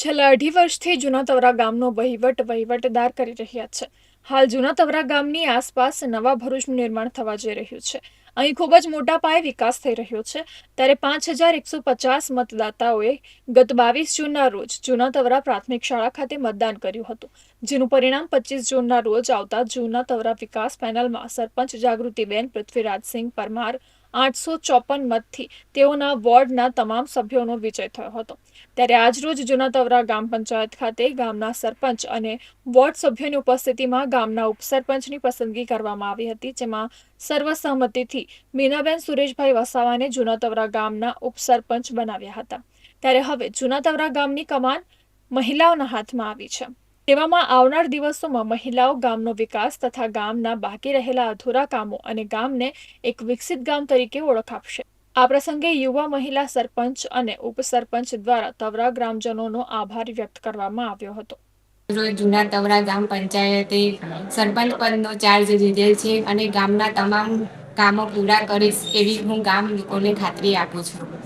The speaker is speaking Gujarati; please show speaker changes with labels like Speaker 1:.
Speaker 1: છેલ્લા અઢી વર્ષથી જૂના ગામનો વહીવટ વહીવટદાર કરી રહ્યા છે. હાલ જૂના તવરા ગામની આસપાસ નવા ભરૂચનું નિર્માણ થવા જઈ રહ્યું છે. અહીં ખૂબ જ મોટા પાયે વિકાસ થઈ રહ્યો છે. ત્યારે પાંચ હજાર એકસો પચાસ મતદાતાઓએ ગત બાવીસ જૂનના રોજ જૂના તવરા પ્રાથમિક શાળા ખાતે મતદાન કર્યું હતું, જેનું પરિણામ પચીસ જૂનના રોજ આવતા જૂના તવરા વિકાસ પેનલમાં સરપંચ જાગૃતિબેન પૃથ્વીરાજસિંહ પરમાર આઠસો ચોપન મતથી તેઓના વોર્ડના તમામ સભ્યોનો વિજય થયો હતો. ત્યારે આજરોજ જૂના તવરા ગામ પંચાયત ખાતે ગામના સરપંચ અને વોર્ડ સભ્યોની ઉપસ્થિતિમાં ગામના ઉપસરપંચની પસંદગી કરવામાં આવી હતી, જેમાં સર્વસહમતિથી મીનાબેન સુરેશભાઈ વસાવાને જૂના તવરા ગામના ઉપસરપંચ બનાવ્યા હતા. ત્યારે હવે જૂના તવરા ગામની કમાન મહિલાઓના હાથમાં આવી છે. તેવામાં આવનાર દિવસોમાં મહિલાઓ ગામનો વિકાસ તથા ગામના બાકી રહેલા અધૂરા કામો અને ગામને એક વિકસિત ગામ તરીકે ઓળખ આપશે. આ પ્રસંગે યુવા મહિલા સરપંચ અને ઉપસરપંચ દ્વારા તવરા ગ્રામજનોનો આભાર વ્યક્ત કરવામાં આવ્યો હતો.
Speaker 2: જૂના તવરા ગામ પંચાયતે સરપંચ પદનો ચાર્જ લીધેલ છે અને ગામના તમામ કામો પૂરા કરીશ એવી હું ગામ લોકોને ખાતરી આપું છું.